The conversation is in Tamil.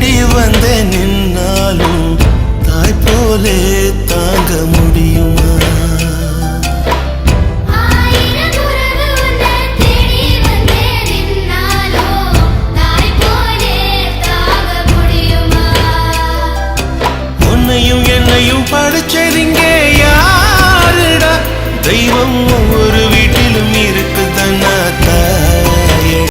தேடி வந்த நின்னாலும் தாய் போலே தாங்க முடியுமா? ஆயிரம் உறவு உன்னை